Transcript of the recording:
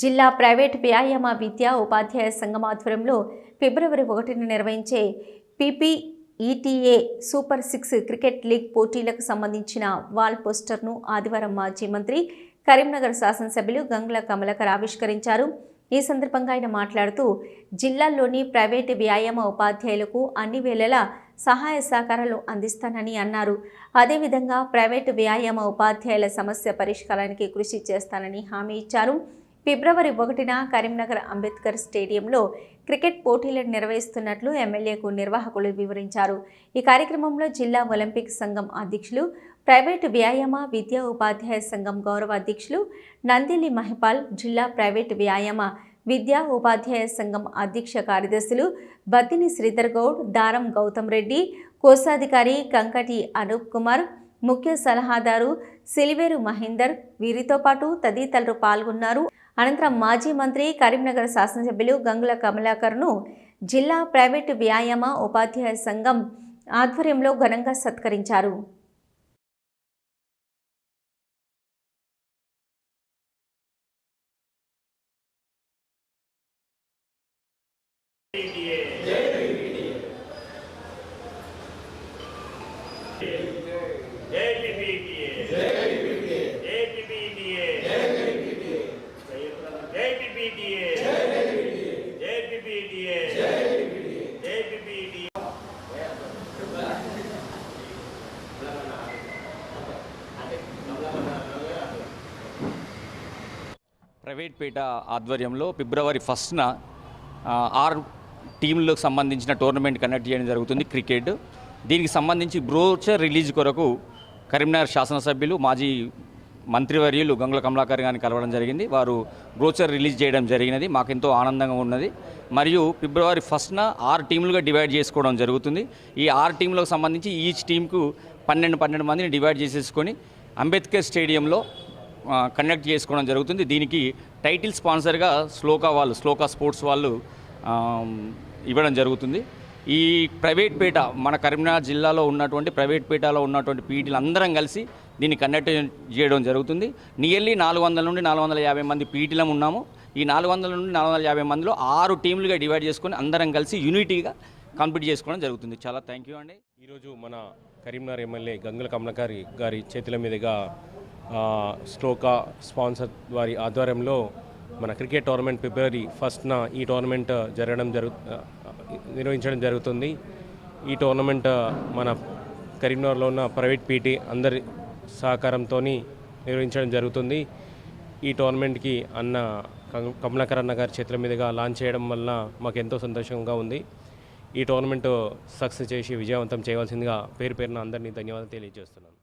జిల్లా ప్రైవేట్ వ్యాయామ విద్యా ఉపాధ్యాయ సంఘం ఆధ్వర్యంలో ఫిబ్రవరి ఒకటిన నిర్వహించే PPETA super six cricket league పోటీలకు సంబంధించిన వాల్ పోస్టర్ను ఆదివారం మాజీ మంత్రి కరీంనగర్ శాసనసభ్యులు గంగుల కమలకర్ ఆవిష్కరించారు. ఈ సందర్భంగా ఆయన మాట్లాడుతూ జిల్లాల్లోని ప్రైవేటు వ్యాయామ ఉపాధ్యాయులకు అన్ని వేళలా సహాయ సహకారాలు అందిస్తానని అన్నారు. అదేవిధంగా ప్రైవేటు వ్యాయామ ఉపాధ్యాయుల సమస్య పరిష్కారానికి కృషి చేస్తానని హామీ ఇచ్చారు. ఫిబ్రవరి ఒకటిన కరీంనగర్ అంబేద్కర్ స్టేడియంలో క్రికెట్ పోటీలను నిర్వహిస్తున్నట్లు ఎమ్మెల్యేకు నిర్వాహకులు వివరించారు. ఈ కార్యక్రమంలో జిల్లా ఒలింపిక్ సంఘం అధ్యక్షులు ప్రైవేటు వ్యాయామ విద్యా ఉపాధ్యాయ సంఘం గౌరవ అధ్యక్షులు నందిలి మహిపాల్ జిల్లా ప్రైవేటు వ్యాయామ విద్యా ఉపాధ్యాయ సంఘం అధ్యక్ష కార్యదర్శులు బద్దిని శ్రీధర్ గౌడ్ దారం గౌతమ్ రెడ్డి కోశాధికారి కంకటి అనూప్ కుమార్ ముఖ్య సలహాదారు సిలివేరు మహేందర్ వీరితో పాటు తదితరులు పాల్గొన్నారు. అనంతరం మాజీ మంత్రి కరీంనగర్ శాసనసభ్యులు గంగుల కమలాకర్ను జిల్లా ప్రైవేటు వ్యాయామ ఉపాధ్యాయ సంఘం ఆధ్వర్యంలో ఘనంగా సత్కరించారు. ప్రైవేట్పేట ఆధ్వర్యంలో ఫిబ్రవరి ఫస్ట్న ఆరు టీంలకు సంబంధించిన టోర్నమెంట్ కండక్ట్ చేయడం జరుగుతుంది క్రికెట్. దీనికి సంబంధించి బ్రోచర్ రిలీజ్ కొరకు కరీంనగర్ శాసనసభ్యులు మాజీ మంత్రివర్యులు గంగుల కమలాకర్ గారిని కలవడం జరిగింది. వారు బ్రోచర్ రిలీజ్ చేయడం జరిగినది. మాకెంతో ఆనందంగా ఉన్నది. మరియు ఫిబ్రవరి ఫస్ట్న ఆరు టీంలుగా డివైడ్ చేసుకోవడం జరుగుతుంది. ఈ ఆరు టీంలకు సంబంధించి ఈచ్ టీంకు పన్నెండు పన్నెండు మందిని డివైడ్ చేసేసుకొని అంబేద్కర్ స్టేడియంలో కండక్ట్ చేసుకోవడం జరుగుతుంది. దీనికి టైటిల్ స్పాన్సర్గా స్లోకా వాళ్ళు స్లోకా స్పోర్ట్స్ వాళ్ళు ఇవ్వడం జరుగుతుంది. ఈ ప్రైవేట్ పేట మన కరీంనగర్ జిల్లాలో ఉన్నటువంటి ప్రైవేట్ పేటలో ఉన్నటువంటి పీటీలు అందరం కలిసి దీన్ని కండక్ట్ చేయడం జరుగుతుంది. నియర్లీ నాలుగు వందల నుండి నాలుగు వందల యాభై మంది పీటీలం ఉన్నాము. ఈ నాలుగు వందల నుండి నాలుగు వందల యాభై మందిలో ఆరు టీంలుగా డివైడ్ చేసుకొని అందరం కలిసి యూనిటీగా కంప్లీట్ చేసుకోవడం జరుగుతుంది. చాలా థ్యాంక్ యూ అండి. ఈరోజు మన కరీంనగర్ ఎమ్మెల్యే గంగుల కమలకారి గారి చేతుల మీదుగా శ్లోక స్టోకా స్పాన్సర్ వారి ఆధ్వర్యంలో మన క్రికెట్ టోర్నమెంట్ ఫిబ్రవరి ఫస్ట్న ఈ టోర్నమెంట్ జరగడం జరుగు నిర్వహించడం జరుగుతుంది. ఈ టోర్నమెంట్ మన కరీంనగర్లో ఉన్న ప్రైవేట్ పీటీ అందరి సహకారంతో నిర్వహించడం జరుగుతుంది. ఈ టోర్నమెంట్కి అన్న కమలాకర్ అన్న గారి చేతుల మీదుగా లాంచ్ చేయడం వలన మాకు ఎంతో సంతోషంగా ఉంది. ఈ టోర్నమెంట్ సక్సెస్ చేసి విజయవంతం చేయవలసిందిగా పేరు పేరున అందరినీ ధన్యవాదాలు తెలియజేస్తున్నాను.